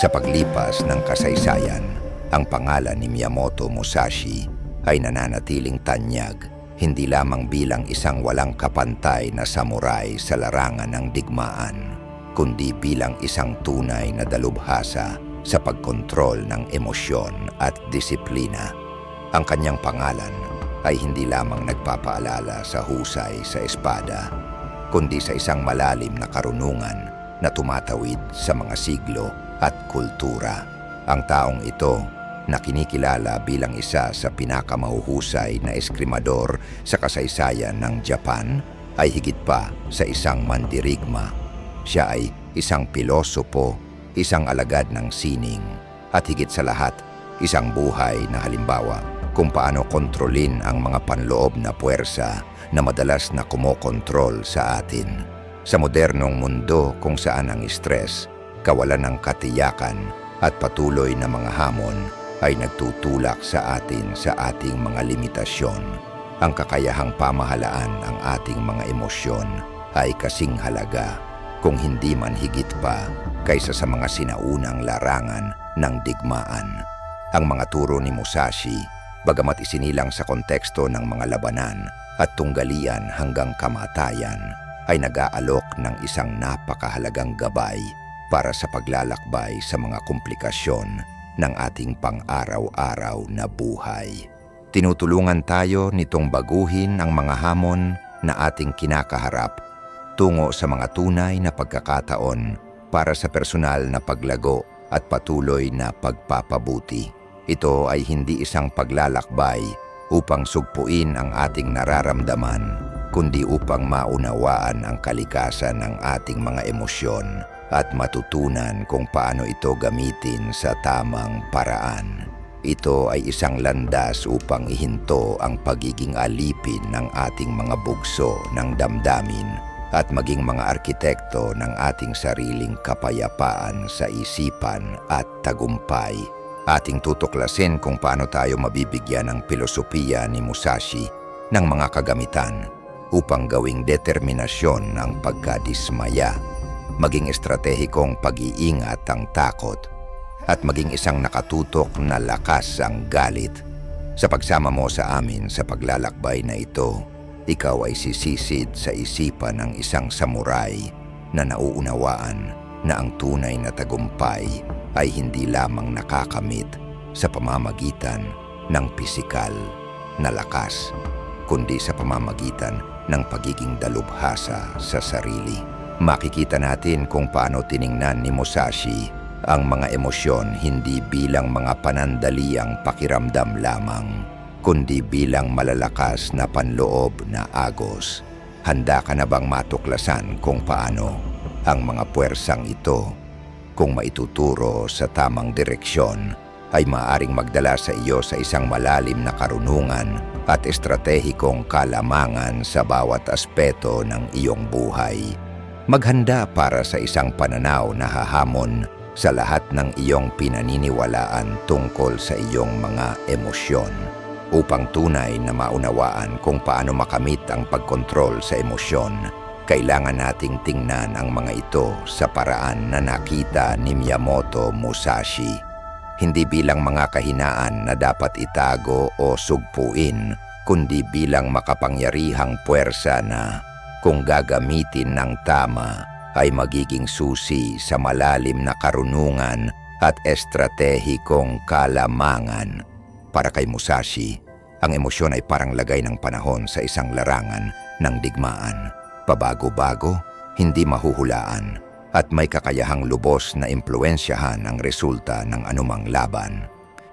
Sa paglipas ng kasaysayan, ang pangalan ni Miyamoto Musashi ay nananatiling tanyag hindi lamang bilang isang walang kapantay na samurai sa larangan ng digmaan, kundi bilang isang tunay na dalubhasa sa pagkontrol ng emosyon at disiplina. Ang kanyang pangalan ay hindi lamang nagpapaalala sa husay sa espada, kundi sa isang malalim na karunungan na tumatawid sa mga siglo at kultura. Ang taong ito na kinikilala bilang isa sa pinakamahuhusay na eskrimador sa kasaysayan ng Japan ay higit pa sa isang mandirigma. Siya ay isang pilosopo, isang alagad ng sining, at higit sa lahat, isang buhay na halimbawa kung paano kontrolin ang mga panloob na puwersa na madalas na kumokontrol sa atin. Sa modernong mundo kung saan ang stress, kawalan ng katiyakan at patuloy na mga hamon ay nagtutulak sa atin sa ating mga limitasyon. Ang kakayahang pamahalaan ang ating mga emosyon ay kasing halaga kung hindi man higit pa kaysa sa mga sinaunang larangan ng digmaan. Ang mga turo ni Musashi, bagamat isinilang sa konteksto ng mga labanan at tunggalian hanggang kamatayan, ay nag-aalok ng isang napakahalagang gabay para sa paglalakbay sa mga komplikasyon ng ating pang-araw-araw na buhay. Tinutulungan tayo nitong baguhin ang mga hamon na ating kinakaharap tungo sa mga tunay na pagkakataon para sa personal na paglago at patuloy na pagpapabuti. Ito ay hindi isang paglalakbay upang sugpuin ang ating nararamdaman, kundi upang maunawaan ang kalikasan ng ating mga emosyon at matutunan kung paano ito gamitin sa tamang paraan. Ito ay isang landas upang ihinto ang pagiging alipin ng ating mga bugso ng damdamin at maging mga arkitekto ng ating sariling kapayapaan sa isipan at tagumpay. Ating tutuklasin kung paano tayo mabibigyan ng filosofiya ni Musashi ng mga kagamitan upang gawing determinasyon ng pagkadismaya maging estratehikong pag-iingat ang takot, at maging isang nakatutok na lakas ang galit. Sa pagsama mo sa amin sa paglalakbay na ito, ikaw ay sisisid sa isipan ng isang samurai na nauunawaan na ang tunay na tagumpay ay hindi lamang nakakamit sa pamamagitan ng pisikal na lakas, kundi sa pamamagitan ng pagiging dalubhasa sa sarili makikita natin kung paano tiningnan ni Musashi ang mga emosyon hindi bilang mga panandaliang pakiramdam lamang, kundi bilang malalakas na panloob na agos. Handa ka na bang matuklasan kung paano ang mga puwersang ito, kung maituturo sa tamang direksyon, ay maaring magdala sa iyo sa isang malalim na karunungan at estratehikong kalamangan sa bawat aspeto ng iyong buhay. Maghanda para sa isang pananaw na hahamon sa lahat ng iyong pinaniniwalaan tungkol sa iyong mga emosyon upang tunay na maunawaan kung paano makamit ang pagkontrol sa emosyon. Kailangan nating tingnan ang mga ito sa paraan na nakita ni Miyamoto Musashi. Hindi bilang mga kahinaan na dapat itago o sugpuin, kundi bilang makapangyarihang puwersa na kung gagamitin ng tama ay magiging susi sa malalim na karunungan at estratehikong kalamangan. Para kay Musashi, ang emosyon ay parang lagay ng panahon sa isang larangan ng digmaan. Pabago-bago, hindi mahuhulaan, at may kakayahang lubos na impluensyahan ang resulta ng anumang laban.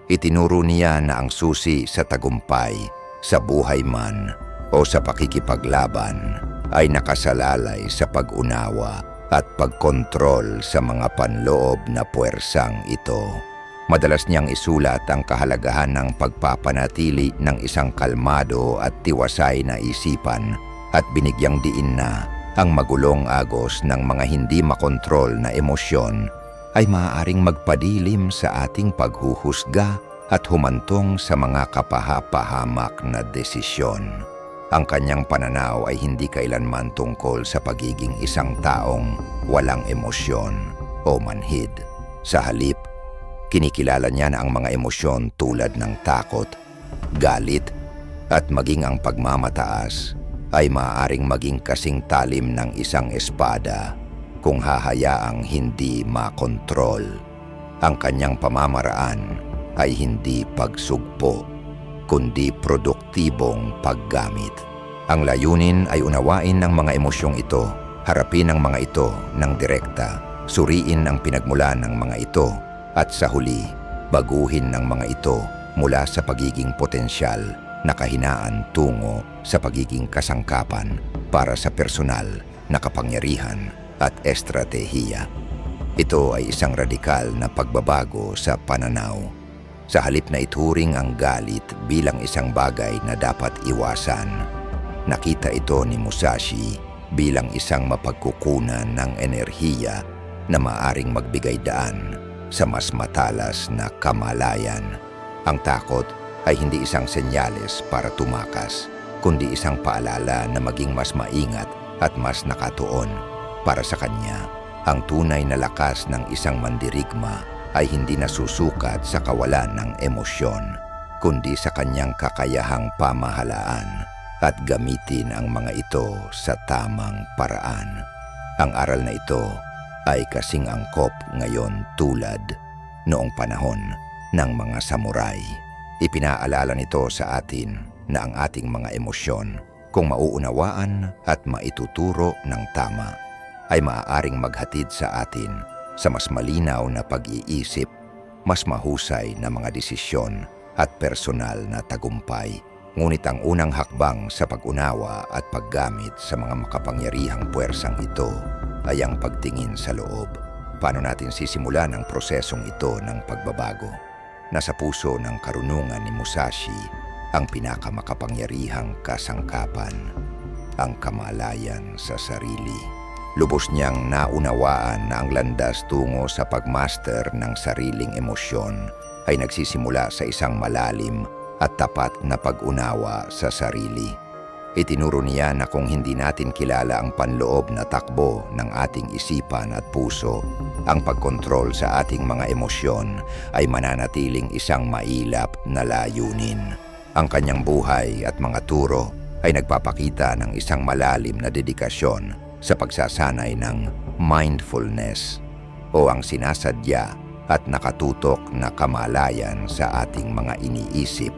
Itinuro niya na ang susi sa tagumpay, sa buhay man o sa pakikipaglaban ay nakasalalay sa pag-unawa at pagkontrol sa mga panloob na puwersang ito. Madalas niyang isulat ang kahalagahan ng pagpapanatili ng isang kalmado at tiwasay na isipan at binigyang diin na ang magulong agos ng mga hindi makontrol na emosyon ay maaaring magpadilim sa ating paghuhusga at humantong sa mga kapahapahamak na desisyon. Ang kanyang pananaw ay hindi kailanman tungkol sa pagiging isang taong walang emosyon o manhid. Sa halip, kinikilala niya na ang mga emosyon tulad ng takot, galit, at maging ang pagmamataas ay maaaring maging kasing talim ng isang espada kung hahayaang hindi makontrol. Ang kanyang pamamaraan ay hindi pagsugpo, kundi produktibong paggamit. Ang layunin ay unawain ng mga emosyong ito, harapin ang mga ito ng direkta, suriin ang pinagmulan ng mga ito, at sa huli, baguhin ng mga ito mula sa pagiging potensyal na kahinaan tungo sa pagiging kasangkapan para sa personal na kapangyarihan at estratehiya. Ito ay isang radikal na pagbabago sa pananaw. Sa halip na ituring ang galit bilang isang bagay na dapat iwasan, nakita ito ni Musashi bilang isang mapagkukunan ng enerhiya na maaring magbigay daan sa mas matalas na kamalayan. Ang takot ay hindi isang senyales para tumakas, kundi isang paalala na maging mas maingat at mas nakatuon. Para sa kanya, ang tunay na lakas ng isang mandirigma ay hindi nasusukat sa kawalan ng emosyon, kundi sa kanyang kakayahang pamahalaan at gamitin ang mga ito sa tamang paraan. Ang aral na ito ay kasing angkop ngayon tulad noong panahon ng mga samurai. Ipinaalala nito sa atin na ang ating mga emosyon, kung mauunawaan at maituturo ng tama, ay maaaring maghatid sa atin sa mas malinaw na pag-iisip, mas mahusay na mga desisyon at personal na tagumpay. Ngunit ang unang hakbang sa pag-unawa at paggamit sa mga makapangyarihang puwersang ito ay ang pagtingin sa loob. Paano natin sisimulan ang prosesong ito ng pagbabago? Nasa puso ng karunungan ni Musashi ang pinakamakapangyarihang kasangkapan, ang kamalayan sa sarili. Lubos niyang naunawaan na ang landas tungo sa pagmaster ng sariling emosyon ay nagsisimula sa isang malalim at tapat na pag-unawa sa sarili. Itinuro niya na kung hindi natin kilala ang panloob na takbo ng ating isipan at puso, ang pagkontrol sa ating mga emosyon ay mananatiling isang mailap na layunin. Ang kanyang buhay at mga turo ay nagpapakita ng isang malalim na dedikasyon sa pagsasanay ng mindfulness o ang sinasadya at nakatutok na kamalayan sa ating mga iniisip,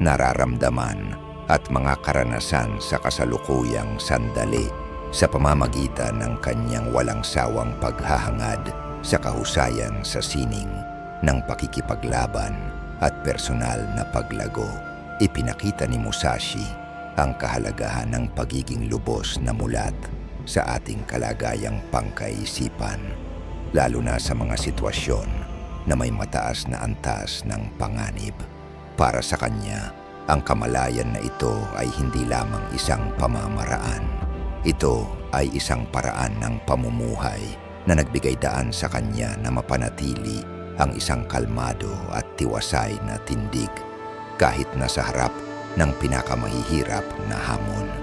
nararamdaman at mga karanasan sa kasalukuyang sandali sa pamamagitan ng kanyang walang sawang paghahangad sa kahusayan sa sining ng pakikipaglaban at personal na paglago. Ipinakita ni Musashi ang kahalagahan ng pagiging lubos na mulat sa ating kalagayang pangkaisipan, lalo na sa mga sitwasyon na may mataas na antas ng panganib. Para sa kanya, ang kamalayan na ito ay hindi lamang isang pamamaraan. Ito ay isang paraan ng pamumuhay na nagbigay daan sa kanya na mapanatili ang isang kalmado at tiwasay na tindig kahit nasa harap ng pinakamahihirap na hamon.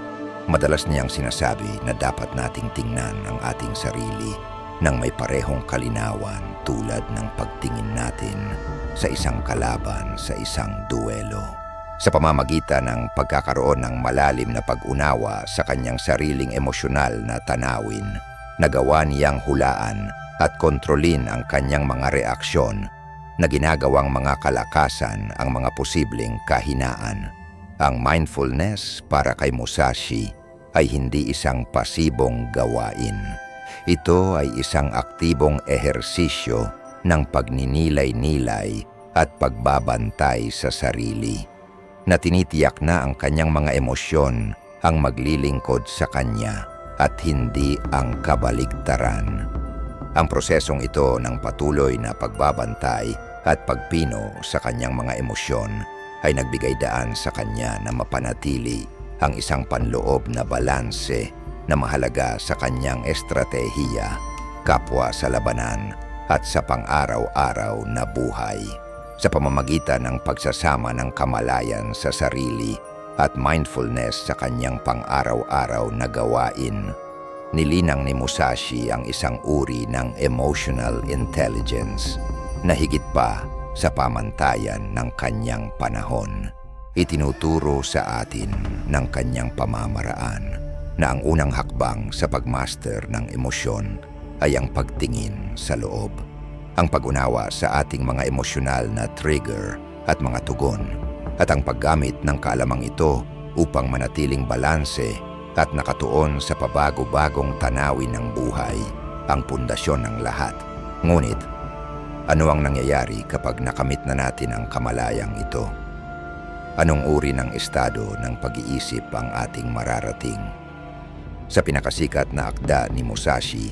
Madalas niyang sinasabi na dapat nating tingnan ang ating sarili nang may parehong kalinawan tulad ng pagtingin natin sa isang kalaban sa isang duelo. Sa pamamagitan ng pagkakaroon ng malalim na pag-unawa sa kanyang sariling emosyonal na tanawin, nagawa niyang hulaan at kontrolin ang kanyang mga reaksyon na ginagawang mga kalakasan ang mga posibleng kahinaan. Ang mindfulness para kay Musashi ay hindi isang pasibong gawain. Ito ay isang aktibong ehersisyo ng pagninilay-nilay at pagbabantay sa sarili na tinitiyak na ang kanyang mga emosyon ang maglilingkod sa kanya at hindi ang kabaligtaran. Ang prosesong ito ng patuloy na pagbabantay at pagpino sa kanyang mga emosyon ay nagbigay daan sa kanya na mapanatili ang isang panloob na balanse na mahalaga sa kanyang estratehiya, kapwa sa labanan at sa pang-araw-araw na buhay sa pamamagitan ng pagsasama ng kamalayan sa sarili at mindfulness sa kanyang pang-araw-araw na gawain. nilinang ni Musashi ang isang uri ng emotional intelligence na higit pa sa pamantayan ng kanyang panahon. Itinuturo sa atin ng kanyang pamamaraan na ang unang hakbang sa pagmaster ng emosyon ay ang pagtingin sa loob. Ang pag-unawa sa ating mga emosyonal na trigger at mga tugon at ang paggamit ng kaalamang ito upang manatiling balanse at nakatuon sa pabago-bagong tanawin ng buhay ang pundasyon ng lahat. Ngunit, ano ang nangyayari kapag nakamit na natin ang kamalayang ito? Anong uri ng estado ng pag-iisip ang ating mararating? Sa pinakasikat na akda ni Musashi,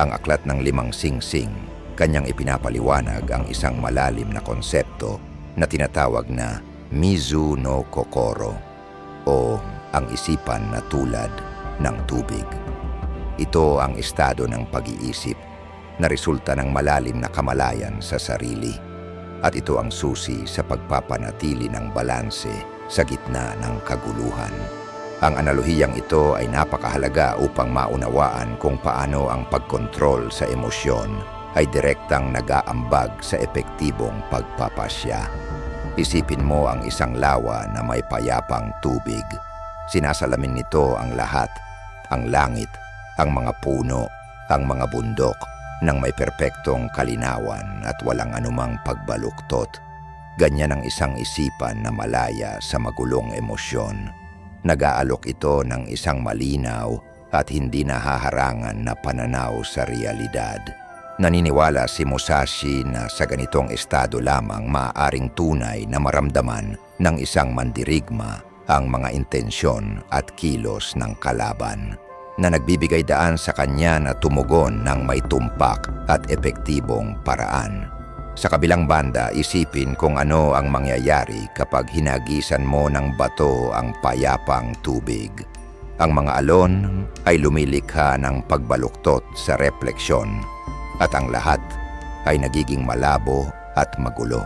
ang aklat ng limang sing-sing, kanyang ipinapaliwanag ang isang malalim na konsepto na tinatawag na Mizu no Kokoro o ang isipan na tulad ng tubig. Ito ang estado ng pag-iisip na resulta ng malalim na kamalayan sa sarili at ito ang susi sa pagpapanatili ng balanse sa gitna ng kaguluhan. Ang analohiyang ito ay napakahalaga upang maunawaan kung paano ang pagkontrol sa emosyon ay direktang nag-aambag sa epektibong pagpapasya. Isipin mo ang isang lawa na may payapang tubig. Sinasalamin nito ang lahat, ang langit, ang mga puno, ang mga bundok, ng may perpektong kalinawan at walang anumang pagbaluktot. Ganyan ang isang isipan na malaya sa magulong emosyon. Nag-aalok ito ng isang malinaw at hindi nahaharangan na pananaw sa realidad. Naniniwala si Musashi na sa ganitong estado lamang maaaring tunay na maramdaman ng isang mandirigma ang mga intensyon at kilos ng kalaban na nagbibigay daan sa kanya na tumugon ng may tumpak at epektibong paraan. Sa kabilang banda, isipin kung ano ang mangyayari kapag hinagisan mo ng bato ang payapang tubig. Ang mga alon ay lumilikha ng pagbaluktot sa refleksyon at ang lahat ay nagiging malabo at magulo.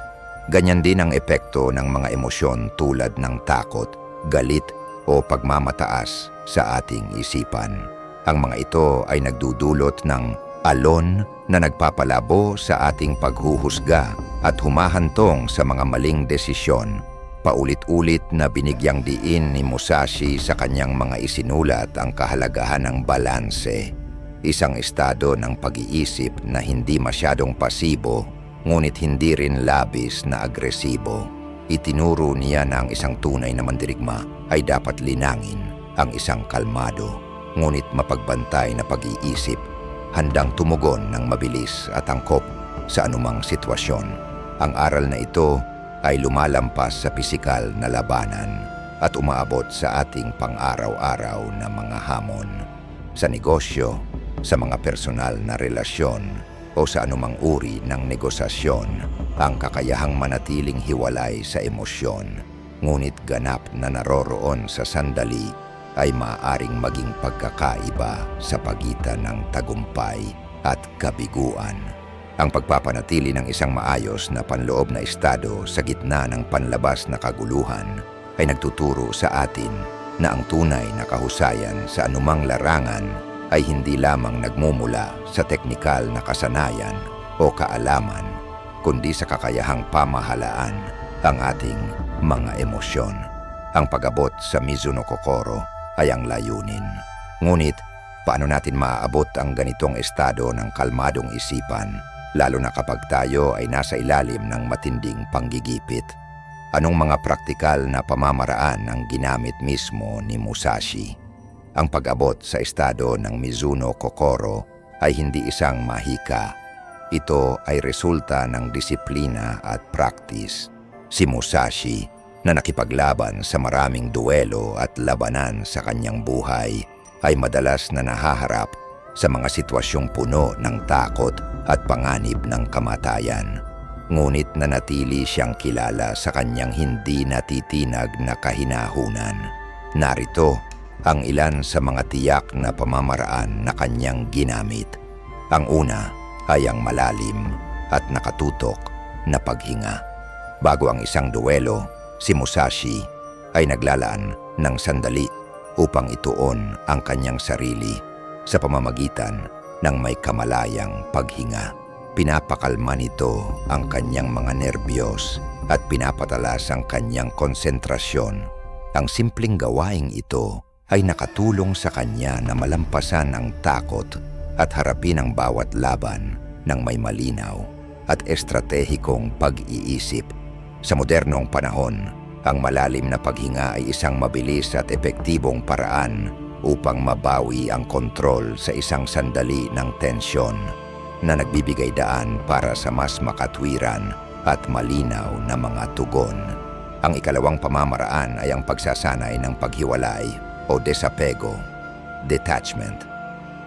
Ganyan din ang epekto ng mga emosyon tulad ng takot, galit o pagmamataas sa ating isipan. Ang mga ito ay nagdudulot ng alon na nagpapalabo sa ating paghuhusga at humahantong sa mga maling desisyon. Paulit-ulit na binigyang diin ni Musashi sa kanyang mga isinulat ang kahalagahan ng balanse isang estado ng pag-iisip na hindi masyadong pasibo ngunit hindi rin labis na agresibo. Itinuro niya na ang isang tunay na mandirigma ay dapat linangin ang isang kalmado ngunit mapagbantay na pag-iisip handang tumugon ng mabilis at angkop sa anumang sitwasyon. Ang aral na ito ay lumalampas sa pisikal na labanan at umaabot sa ating pang-araw-araw na mga hamon. Sa negosyo, sa mga personal na relasyon o sa anumang uri ng negosasyon ang kakayahang manatiling hiwalay sa emosyon ngunit ganap na naroroon sa sandali ay maaaring maging pagkakaiba sa pagitan ng tagumpay at kabiguan. Ang pagpapanatili ng isang maayos na panloob na estado sa gitna ng panlabas na kaguluhan ay nagtuturo sa atin na ang tunay na kahusayan sa anumang larangan ay hindi lamang nagmumula sa teknikal na kasanayan o kaalaman, kundi sa kakayahang pamahalaan ang ating mga emosyon. Ang pag-abot sa Mizuno Kokoro ay ang layunin. Ngunit, paano natin maaabot ang ganitong estado ng kalmadong isipan, lalo na kapag tayo ay nasa ilalim ng matinding panggigipit? Anong mga praktikal na pamamaraan ang ginamit mismo ni Musashi? Ang pag-abot sa estado ng Mizuno Kokoro ay hindi isang mahika. Ito ay resulta ng disiplina at practice. Si Musashi, na nakipaglaban sa maraming duelo at labanan sa kanyang buhay, ay madalas na nahaharap sa mga sitwasyong puno ng takot at panganib ng kamatayan. Ngunit nanatili siyang kilala sa kanyang hindi natitinag na kahinahunan. Narito ang ilan sa mga tiyak na pamamaraan na kanyang ginamit. Ang una ay ang malalim at nakatutok na paghinga. Bago ang isang duelo, si Musashi ay naglalaan ng sandali upang ituon ang kanyang sarili sa pamamagitan ng may kamalayang paghinga. Pinapakalma nito ang kanyang mga nerbiyos at pinapatalas ang kanyang konsentrasyon. Ang simpleng gawaing ito ay nakatulong sa kanya na malampasan ang takot at harapin ang bawat laban ng may malinaw at estratehikong pag-iisip. Sa modernong panahon, ang malalim na paghinga ay isang mabilis at epektibong paraan upang mabawi ang kontrol sa isang sandali ng tensyon na nagbibigay daan para sa mas makatwiran at malinaw na mga tugon. Ang ikalawang pamamaraan ay ang pagsasanay ng paghiwalay o desapego, detachment.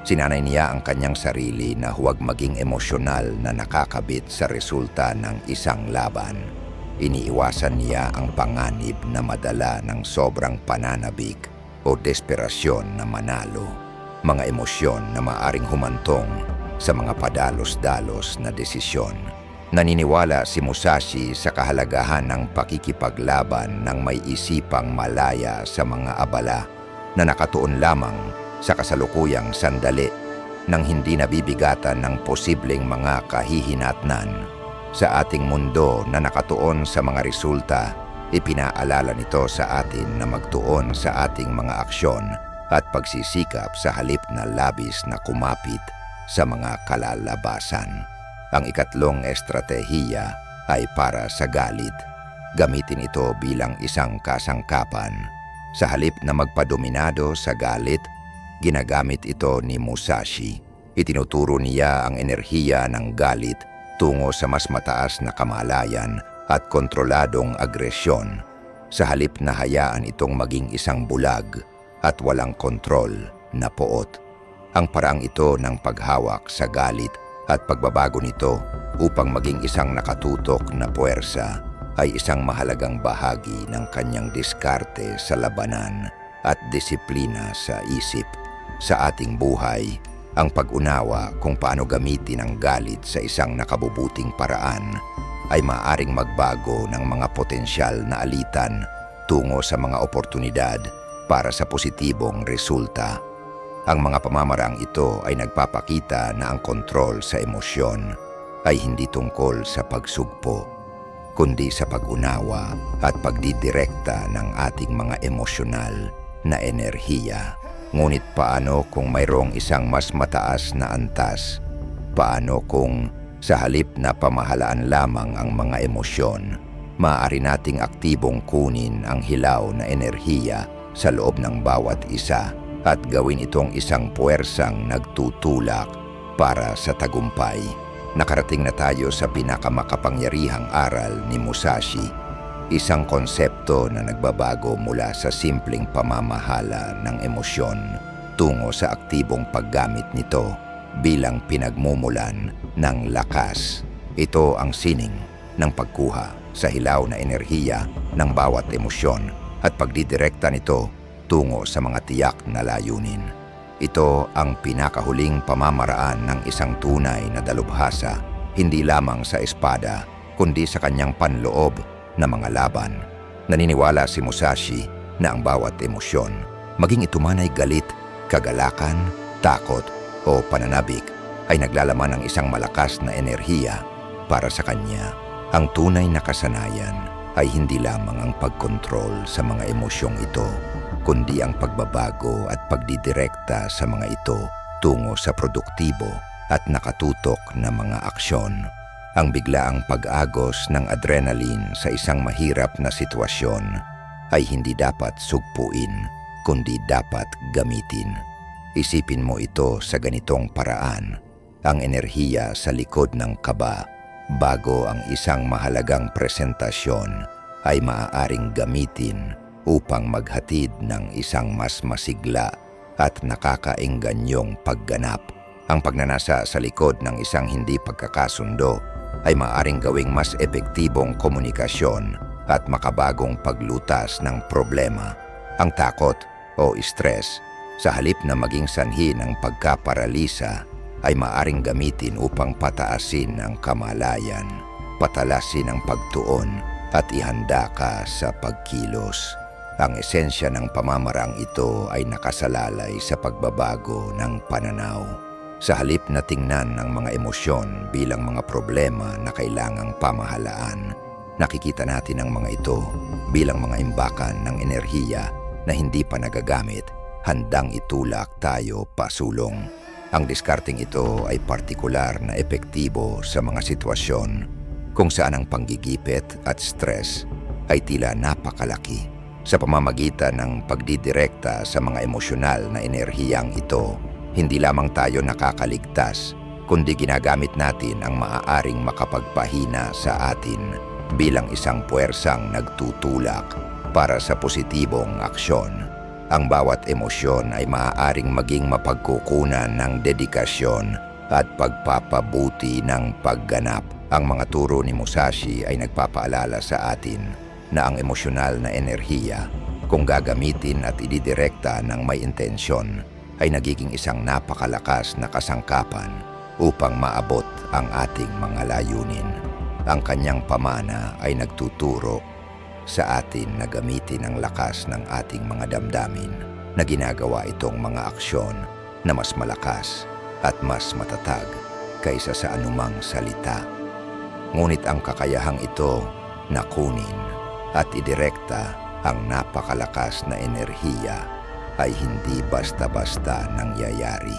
Sinanay niya ang kanyang sarili na huwag maging emosyonal na nakakabit sa resulta ng isang laban. Iniiwasan niya ang panganib na madala ng sobrang pananabik o desperasyon na manalo. Mga emosyon na maaring humantong sa mga padalos-dalos na desisyon. Naniniwala si Musashi sa kahalagahan ng pakikipaglaban ng may isipang malaya sa mga abala na nakatuon lamang sa kasalukuyang sandali nang hindi nabibigatan ng posibleng mga kahihinatnan. Sa ating mundo na nakatuon sa mga resulta, ipinaalala nito sa atin na magtuon sa ating mga aksyon at pagsisikap sa halip na labis na kumapit sa mga kalalabasan. Ang ikatlong estratehiya ay para sa galit. Gamitin ito bilang isang kasangkapan. Sa halip na magpadominado sa galit, ginagamit ito ni Musashi. Itinuturo niya ang enerhiya ng galit tungo sa mas mataas na kamalayan at kontroladong agresyon. Sa halip na hayaan itong maging isang bulag at walang kontrol na poot. Ang paraang ito ng paghawak sa galit at pagbabago nito upang maging isang nakatutok na puwersa ay isang mahalagang bahagi ng kanyang diskarte sa labanan at disiplina sa isip. Sa ating buhay, ang pag-unawa kung paano gamitin ang galit sa isang nakabubuting paraan ay maaring magbago ng mga potensyal na alitan tungo sa mga oportunidad para sa positibong resulta. Ang mga pamamarang ito ay nagpapakita na ang kontrol sa emosyon ay hindi tungkol sa pagsugpo, kundi sa pag-unawa at pagdidirekta ng ating mga emosyonal na enerhiya. Ngunit paano kung mayroong isang mas mataas na antas? Paano kung sa halip na pamahalaan lamang ang mga emosyon, maaari nating aktibong kunin ang hilaw na enerhiya sa loob ng bawat isa at gawin itong isang puwersang nagtutulak para sa tagumpay. Nakarating na tayo sa pinakamakapangyarihang aral ni Musashi, isang konsepto na nagbabago mula sa simpleng pamamahala ng emosyon tungo sa aktibong paggamit nito bilang pinagmumulan ng lakas. Ito ang sining ng pagkuha sa hilaw na enerhiya ng bawat emosyon at pagdidirekta nito tungo sa mga tiyak na layunin. Ito ang pinakahuling pamamaraan ng isang tunay na dalubhasa, hindi lamang sa espada, kundi sa kanyang panloob na mga laban. Naniniwala si Musashi na ang bawat emosyon, maging ito man ay galit, kagalakan, takot o pananabik, ay naglalaman ng isang malakas na enerhiya para sa kanya. Ang tunay na kasanayan ay hindi lamang ang pagkontrol sa mga emosyong ito, kundi ang pagbabago at pagdidirekta sa mga ito tungo sa produktibo at nakatutok na mga aksyon. Ang biglaang pag-agos ng adrenaline sa isang mahirap na sitwasyon ay hindi dapat sugpuin, kundi dapat gamitin. Isipin mo ito sa ganitong paraan, ang enerhiya sa likod ng kaba bago ang isang mahalagang presentasyon ay maaaring gamitin upang maghatid ng isang mas masigla at nakakaengganyong pagganap. Ang pagnanasa sa likod ng isang hindi pagkakasundo ay maaring gawing mas epektibong komunikasyon at makabagong paglutas ng problema. Ang takot o stress sa halip na maging sanhi ng pagkaparalisa ay maaring gamitin upang pataasin ang kamalayan, patalasin ang pagtuon at ihanda ka sa pagkilos. Ang esensya ng pamamarang ito ay nakasalalay sa pagbabago ng pananaw. Sa halip na tingnan ng mga emosyon bilang mga problema na kailangang pamahalaan, nakikita natin ang mga ito bilang mga imbakan ng enerhiya na hindi pa nagagamit, handang itulak tayo pasulong. Ang diskarting ito ay partikular na epektibo sa mga sitwasyon kung saan ang panggigipit at stress ay tila napakalaki. Sa pamamagitan ng pagdidirekta sa mga emosyonal na enerhiyang ito, hindi lamang tayo nakakaligtas, kundi ginagamit natin ang maaaring makapagpahina sa atin bilang isang puwersang nagtutulak para sa positibong aksyon. Ang bawat emosyon ay maaaring maging mapagkukunan ng dedikasyon at pagpapabuti ng pagganap. Ang mga turo ni Musashi ay nagpapaalala sa atin na ang emosyonal na enerhiya, kung gagamitin at ididirekta ng may intensyon, ay nagiging isang napakalakas na kasangkapan upang maabot ang ating mga layunin. Ang kanyang pamana ay nagtuturo sa atin na gamitin ang lakas ng ating mga damdamin na ginagawa itong mga aksyon na mas malakas at mas matatag kaysa sa anumang salita. Ngunit ang kakayahang ito na kunin at idirekta ang napakalakas na enerhiya ay hindi basta-basta nangyayari.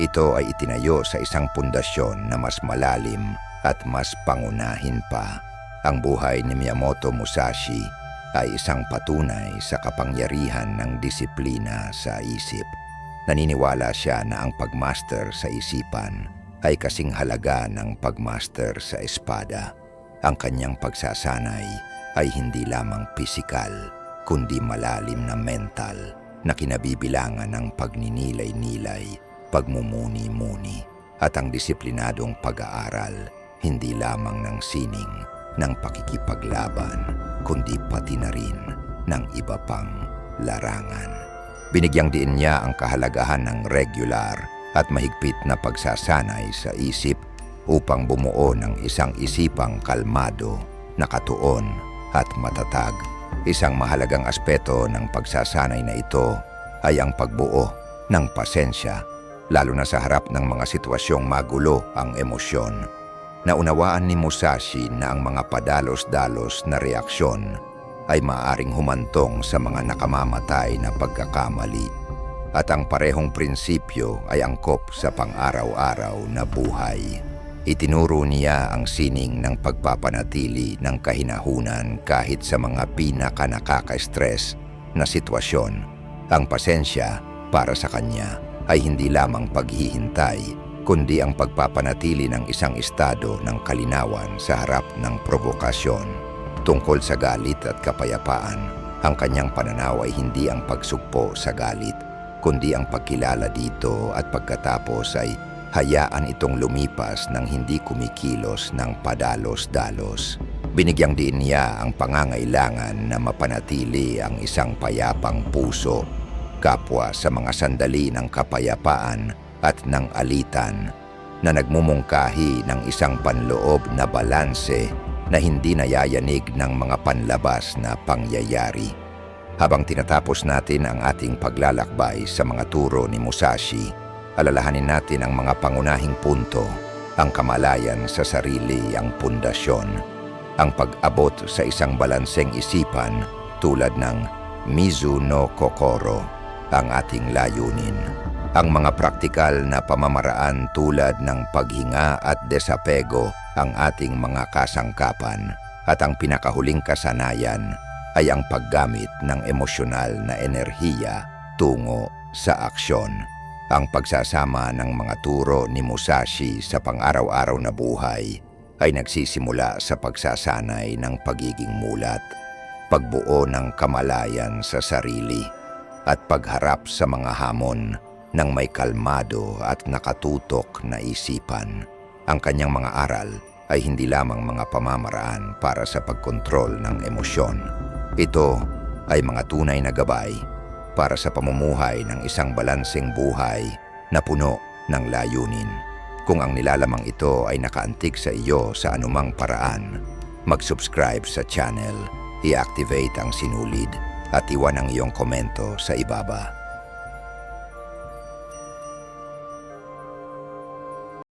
Ito ay itinayo sa isang pundasyon na mas malalim at mas pangunahin pa. Ang buhay ni Miyamoto Musashi ay isang patunay sa kapangyarihan ng disiplina sa isip. Naniniwala siya na ang pagmaster sa isipan ay kasing halaga ng pagmaster sa espada. Ang kanyang pagsasanay ay hindi lamang pisikal, kundi malalim na mental na kinabibilangan ng pagninilay-nilay, pagmumuni-muni, at ang disiplinadong pag-aaral, hindi lamang ng sining, ng pakikipaglaban, kundi pati na rin ng iba pang larangan. Binigyang diin niya ang kahalagahan ng regular at mahigpit na pagsasanay sa isip upang bumuo ng isang isipang kalmado, nakatuon at matatag. Isang mahalagang aspeto ng pagsasanay na ito ay ang pagbuo ng pasensya, lalo na sa harap ng mga sitwasyong magulo ang emosyon. Naunawaan ni Musashi na ang mga padalos-dalos na reaksyon ay maaring humantong sa mga nakamamatay na pagkakamali at ang parehong prinsipyo ay angkop sa pang-araw-araw na buhay. Itinuro niya ang sining ng pagpapanatili ng kahinahunan kahit sa mga pinaka nakaka-stress na sitwasyon. Ang pasensya para sa kanya ay hindi lamang paghihintay, kundi ang pagpapanatili ng isang estado ng kalinawan sa harap ng provokasyon. Tungkol sa galit at kapayapaan, ang kanyang pananaw ay hindi ang pagsugpo sa galit, kundi ang pagkilala dito at pagkatapos ay hayaan itong lumipas ng hindi kumikilos ng padalos-dalos. Binigyang din niya ang pangangailangan na mapanatili ang isang payapang puso, kapwa sa mga sandali ng kapayapaan at ng alitan na nagmumungkahi ng isang panloob na balanse na hindi nayayanig ng mga panlabas na pangyayari. Habang tinatapos natin ang ating paglalakbay sa mga turo ni Musashi, alalahanin natin ang mga pangunahing punto, ang kamalayan sa sarili ang pundasyon, ang pag-abot sa isang balanseng isipan tulad ng Mizu no Kokoro, ang ating layunin. Ang mga praktikal na pamamaraan tulad ng paghinga at desapego ang ating mga kasangkapan at ang pinakahuling kasanayan ay ang paggamit ng emosyonal na enerhiya tungo sa aksyon. Ang pagsasama ng mga turo ni Musashi sa pang-araw-araw na buhay ay nagsisimula sa pagsasanay ng pagiging mulat, pagbuo ng kamalayan sa sarili, at pagharap sa mga hamon ng may kalmado at nakatutok na isipan. Ang kanyang mga aral ay hindi lamang mga pamamaraan para sa pagkontrol ng emosyon. Ito ay mga tunay na gabay para sa pamumuhay ng isang balanseng buhay na puno ng layunin. Kung ang nilalamang ito ay nakaantig sa iyo sa anumang paraan, mag-subscribe sa channel, i-activate ang sinulid, at iwan ang iyong komento sa ibaba.